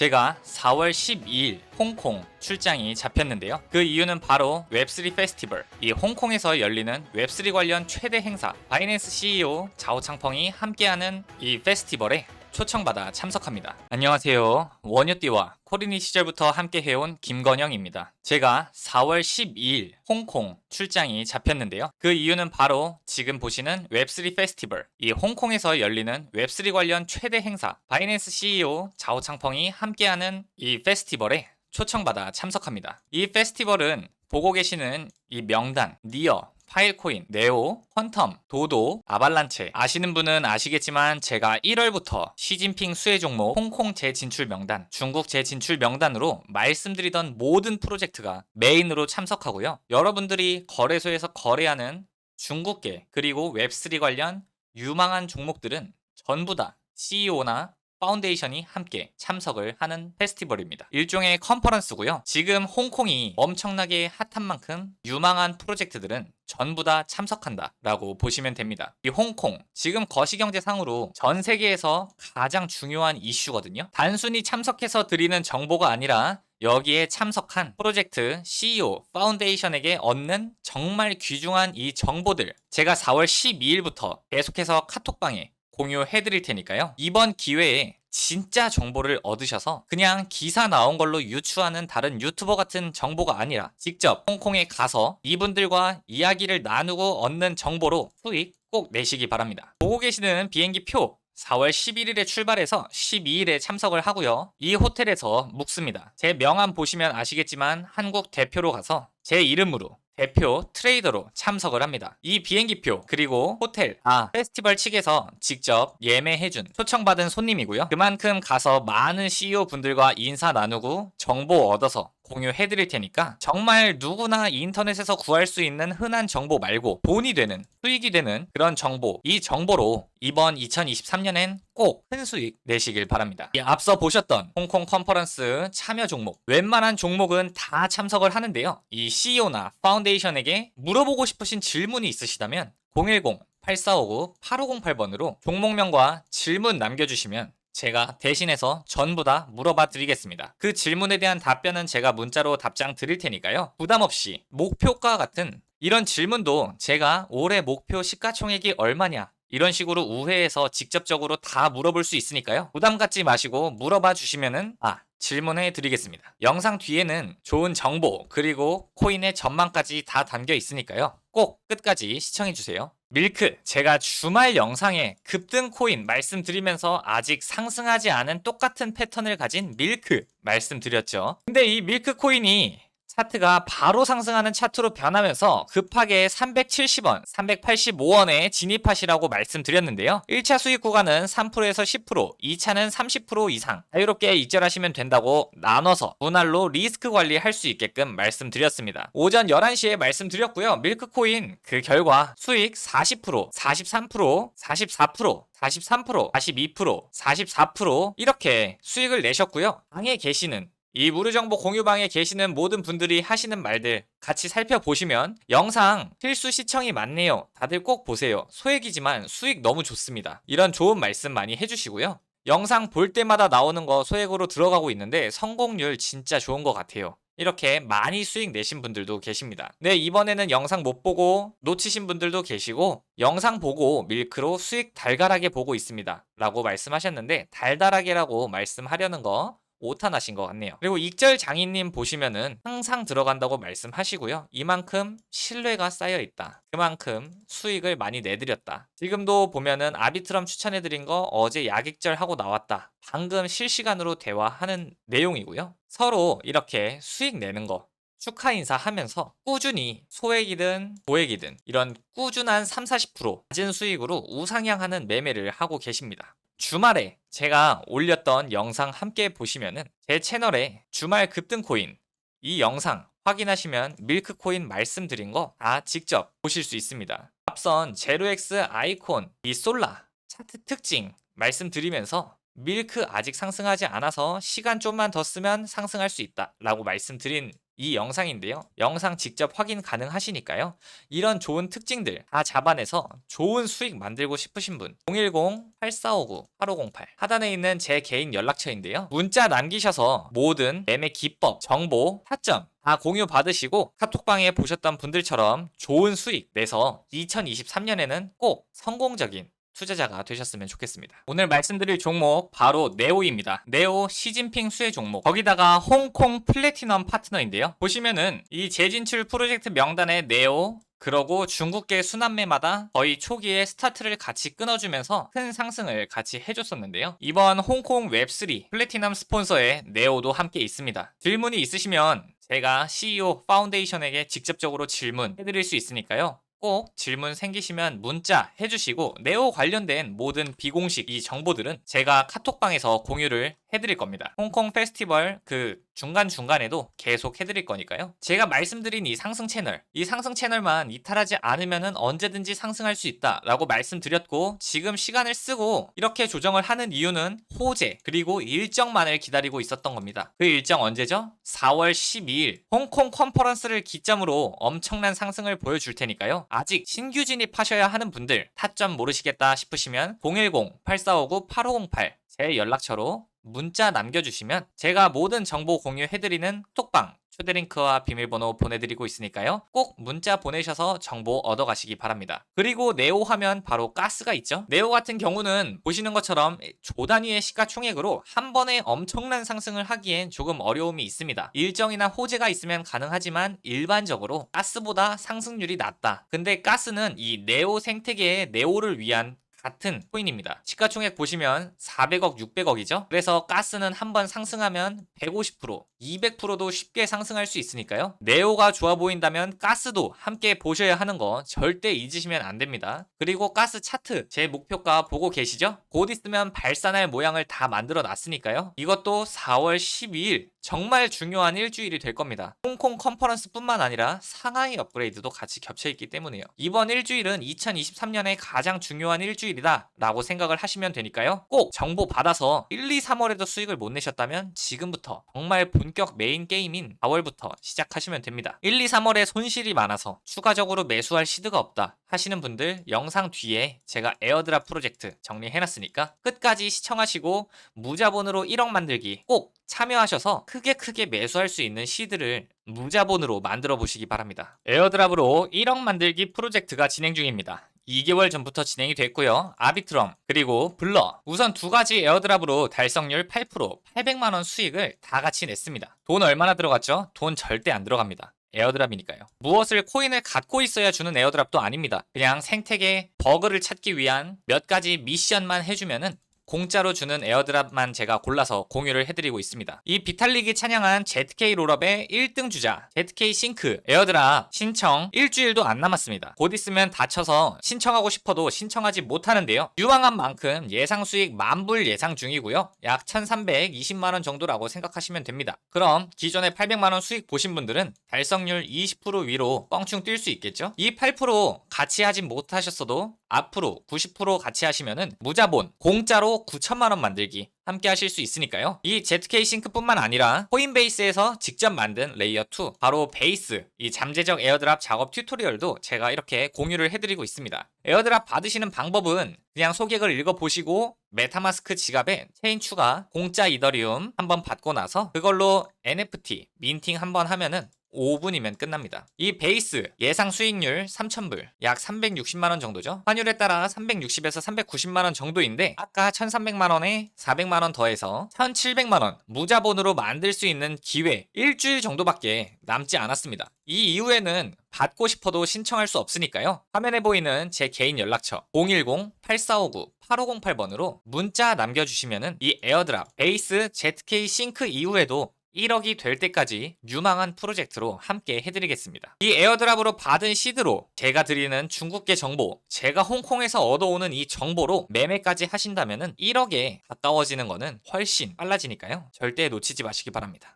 제가 4월 12일 홍콩 출장이 잡혔는데요. 그 이유는 바로 웹3 페스티벌. 이 홍콩에서 열리는 웹3 관련 최대 행사. 바이낸스 CEO 자오창펑이 함께하는 이 페스티벌에 초청받아 참석합니다. 안녕하세요. 원효띠와 코리니 시절부터 함께 해온 김건영입니다. 제가 4월 12일 홍콩 출장이 잡혔는데요. 그 이유는 바로 지금 보시는 웹3 페스티벌. 이 홍콩에서 열리는 웹3 관련 최대 행사. 바이낸스 CEO 자오창펑이 함께하는 이 페스티벌에 초청받아 참석합니다. 이 페스티벌은 보고 계시는 이 명단, 니어, 파일코인, 네오, 퀀텀, 도도, 아발란체 아시는 분은 아시겠지만 제가 1월부터 시진핑 수혜 종목 홍콩 재진출 명단, 중국 재진출 명단으로 말씀드리던 모든 프로젝트가 메인으로 참석하고요. 여러분들이 거래소에서 거래하는 중국계 그리고 웹3 관련 유망한 종목들은 전부 다 CEO나 파운데이션이 함께 참석을 하는 페스티벌입니다. 일종의 컨퍼런스고요. 지금 홍콩이 엄청나게 핫한 만큼 유망한 프로젝트들은 전부 다 참석한다 라고 보시면 됩니다. 이 홍콩 지금 거시경제상으로 전 세계에서 가장 중요한 이슈거든요. 단순히 참석해서 드리는 정보가 아니라 여기에 참석한 프로젝트 CEO, 파운데이션에게 얻는 정말 귀중한 이 정보들 제가 4월 12일부터 계속해서 카톡방에 공유해 드릴 테니까요. 이번 기회에 진짜 정보를 얻으셔서 그냥 기사 나온 걸로 유추하는 다른 유튜버 같은 정보가 아니라 직접 홍콩에 가서 이분들과 이야기를 나누고 얻는 정보로 수익 꼭 내시기 바랍니다. 보고 계시는 비행기 표 4월 11일에 출발해서 12일에 참석을 하고요. 이 호텔에서 묵습니다. 제 명함 보시면 아시겠지만 한국 대표로 가서 제 이름으로 대표 트레이더로 참석을 합니다. 이 비행기표 그리고 호텔 아 페스티벌 측에서 직접 예매해준 초청받은 손님이고요. 그만큼 가서 많은 CEO 분들과 인사 나누고 정보 얻어서 공유해 드릴 테니까 정말 누구나 인터넷에서 구할 수 있는 흔한 정보 말고 돈이 되는 수익이 되는 그런 정보 이 정보로 이번 2023년엔 꼭 큰 수익 내시길 바랍니다. 이 앞서 보셨던 홍콩 컨퍼런스 참여 종목 웬만한 종목은 다 참석을 하는데요. 이 CEO나 파운데이션에게 물어보고 싶으신 질문이 있으시다면 010-8459-8508번으로 종목명과 질문 남겨주시면 제가 대신해서 전부 다 물어봐 드리겠습니다. 그 질문에 대한 답변은 제가 문자로 답장 드릴 테니까요. 부담 없이 목표가 같은 이런 질문도 제가 올해 목표 시가총액이 얼마냐 이런 식으로 우회해서 직접적으로 다 물어볼 수 있으니까요. 부담 갖지 마시고 물어봐 주시면은 아 질문해 드리겠습니다. 영상 뒤에는 좋은 정보 그리고 코인의 전망까지 다 담겨 있으니까요. 꼭 끝까지 시청해 주세요. 밀크 제가 주말 영상에 급등 코인 말씀드리면서 아직 상승하지 않은 똑같은 패턴을 가진 밀크 말씀드렸죠. 근데 이 밀크 코인이 차트가 바로 상승하는 차트로 변하면서 급하게 370원, 385원에 진입하시라고 말씀드렸는데요. 1차 수익 구간은 3%에서 10%, 2차는 30% 이상 자유롭게 입절하시면 된다고 나눠서 분할로 리스크 관리할 수 있게끔 말씀드렸습니다. 오전 11시에 말씀드렸고요. 밀크코인 그 결과 수익 40%, 43%, 44%, 43%, 42%, 44% 이렇게 수익을 내셨고요. 방에 계시는 이 무료정보 공유방에 계시는 모든 분들이 하시는 말들 같이 살펴보시면 영상 필수 시청이 많네요. 다들 꼭 보세요. 소액이지만 수익 너무 좋습니다. 이런 좋은 말씀 많이 해주시고요. 영상 볼 때마다 나오는 거 소액으로 들어가고 있는데 성공률 진짜 좋은 것 같아요. 이렇게 많이 수익 내신 분들도 계십니다. 네, 이번에는 영상 못 보고 놓치신 분들도 계시고 영상 보고 밀크로 수익 달달하게 보고 있습니다. 라고 말씀하셨는데 달달하게라고 말씀하려는 거 오탄하신 것 같네요. 그리고 익절 장인님 보시면은 항상 들어간다고 말씀하시고요. 이만큼 신뢰가 쌓여 있다. 그만큼 수익을 많이 내드렸다. 지금도 보면은 아비트럼 추천해드린 거 어제 약익절 하고 나왔다. 방금 실시간으로 대화하는 내용이고요. 서로 이렇게 수익 내는 거 축하 인사하면서 꾸준히 소액이든 고액이든 이런 꾸준한 3, 40% 낮은 수익으로 우상향하는 매매를 하고 계십니다. 주말에 제가 올렸던 영상 함께 보시면은 제 채널에 주말 급등 코인 이 영상 확인하시면 밀크 코인 말씀드린 거 다 직접 보실 수 있습니다. 앞선 제로엑스 아이콘 이 솔라 차트 특징 말씀드리면서 밀크 아직 상승하지 않아서 시간 좀만 더 쓰면 상승할 수 있다 라고 말씀드린 이 영상인데요. 영상 직접 확인 가능하시니까요. 이런 좋은 특징들 다 잡아내서 좋은 수익 만들고 싶으신 분 010-8459-8508 하단에 있는 제 개인 연락처인데요. 문자 남기셔서 모든 매매 기법, 정보, 타점 다 공유 받으시고 카톡방에 보셨던 분들처럼 좋은 수익 내서 2023년에는 꼭 성공적인 투자자가 되셨으면 좋겠습니다. 오늘 말씀드릴 종목 바로 네오입니다. 네오 시진핑 수혜 종목. 거기다가 홍콩 플래티넘 파트너인데요. 보시면은 이 재진출 프로젝트 명단에 네오 그러고 중국계 순환매마다 거의 초기에 스타트를 같이 끊어주면서 큰 상승을 같이 해줬었는데요. 이번 홍콩 웹3 플래티넘 스폰서의 네오도 함께 있습니다. 질문이 있으시면 제가 CEO 파운데이션에게 직접적으로 질문해드릴 수 있으니까요. 꼭 질문 생기시면 문자 해주시고 네오 관련된 모든 비공식 이 정보들은 제가 카톡방에서 공유를 해드릴 겁니다. 홍콩 페스티벌 그 중간중간에도 계속 해드릴 거니까요. 제가 말씀드린 이 상승 채널, 이 상승 채널만 이탈하지 않으면 언제든지 상승할 수 있다라고 말씀드렸고 지금 시간을 쓰고 이렇게 조정을 하는 이유는 호재 그리고 일정만을 기다리고 있었던 겁니다. 그 일정 언제죠? 4월 12일 홍콩 컨퍼런스를 기점으로 엄청난 상승을 보여줄 테니까요. 아직 신규 진입하셔야 하는 분들 타점 모르시겠다 싶으시면 010-8459-8508 제 연락처로 문자 남겨주시면 제가 모든 정보 공유해드리는 톡방 초대링크와 비밀번호 보내드리고 있으니까요. 꼭 문자 보내셔서 정보 얻어가시기 바랍니다. 그리고 네오 하면 바로 가스가 있죠. 네오 같은 경우는 보시는 것처럼 조 단위의 시가총액으로 한 번에 엄청난 상승을 하기엔 조금 어려움이 있습니다. 일정이나 호재가 있으면 가능하지만 일반적으로 가스보다 상승률이 낮다. 근데 가스는 이 네오 생태계의 네오를 위한 같은 코인입니다. 시가총액 보시면 400억, 600억이죠. 그래서 가스는 한 번 상승하면 150%, 200%도 쉽게 상승할 수 있으니까요. 네오가 좋아 보인다면 가스도 함께 보셔야 하는 거 절대 잊으시면 안 됩니다. 그리고 가스 차트 제 목표가 보고 계시죠? 곧 있으면 발산할 모양을 다 만들어 놨으니까요. 이것도 4월 12일 정말 중요한 일주일이 될 겁니다. 홍콩 컨퍼런스뿐만 아니라 상하이 업그레이드도 같이 겹쳐 있기 때문에요. 이번 일주일은 2023년에 가장 중요한 일주일이다 라고 생각을 하시면 되니까요. 꼭 정보 받아서 1, 2, 3월에도 수익을 못 내셨다면 지금부터 정말 본격 메인 게임인 4월부터 시작하시면 됩니다. 1, 2, 3월에 손실이 많아서 추가적으로 매수할 시드가 없다 하시는 분들 영상 뒤에 제가 에어드랍 프로젝트 정리해놨으니까 끝까지 시청하시고 무자본으로 1억 만들기 꼭 참여하셔서 크게 크게 매수할 수 있는 시드를 무자본으로 만들어 보시기 바랍니다. 에어드랍으로 1억 만들기 프로젝트가 진행 중입니다. 2개월 전부터 진행이 됐고요. 아비트럼 그리고 블러 우선 두 가지 에어드랍으로 달성률 8% 800만 원 수익을 다 같이 냈습니다. 돈 얼마나 들어갔죠? 돈 절대 안 들어갑니다. 에어드랍이니까요. 무엇을 코인을 갖고 있어야 주는 에어드랍도 아닙니다. 그냥 생태계 버그를 찾기 위한 몇 가지 미션만 해주면은 공짜로 주는 에어드랍만 제가 골라서 공유를 해드리고 있습니다. 이 비탈릭이 찬양한 ZK 롤업의 1등 주자 ZK 싱크 에어드랍 신청 일주일도 안 남았습니다. 곧 있으면 다쳐서 신청하고 싶어도 신청하지 못하는데요. 유망한 만큼 예상 수익 만불 예상 중이고요. 약 1320만원 정도라고 생각하시면 됩니다. 그럼 기존에 800만원 수익 보신 분들은 달성률 20% 위로 뻥충 뛸 수 있겠죠? 이 8% 같이 하진 못하셨어도 앞으로 90% 같이 하시면은 무자본 공짜로 9천만 원 만들기 함께 하실 수 있으니까요. 이 ZK 싱크뿐만 아니라 코인베이스에서 직접 만든 레이어 2 바로 베이스 이 잠재적 에어드랍 작업 튜토리얼도 제가 이렇게 공유를 해드리고 있습니다. 에어드랍 받으시는 방법은 그냥 소개글 읽어보시고 메타마스크 지갑에 체인 추가 공짜 이더리움 한번 받고 나서 그걸로 NFT 민팅 한번 하면은 5분이면 끝납니다. 이 베이스 예상 수익률 3,000불, 약 360만 원 정도죠. 환율에 따라 360에서 390만 원 정도인데 아까 1,300만 원에 400만 원 더해서 1,700만 원 무자본으로 만들 수 있는 기회 일주일 정도밖에 남지 않았습니다. 이 이후에는 받고 싶어도 신청할 수 없으니까요. 화면에 보이는 제 개인 연락처 010-8459-8508번으로 문자 남겨주시면은 이 에어드랍, 베이스, ZK 싱크 이후에도 1억이 될 때까지 유망한 프로젝트로 함께 해드리겠습니다. 이 에어드랍으로 받은 시드로 제가 드리는 중국계 정보, 제가 홍콩에서 얻어오는 이 정보로 매매까지 하신다면 1억에 가까워지는 거는 훨씬 빨라지니까요. 절대 놓치지 마시기 바랍니다.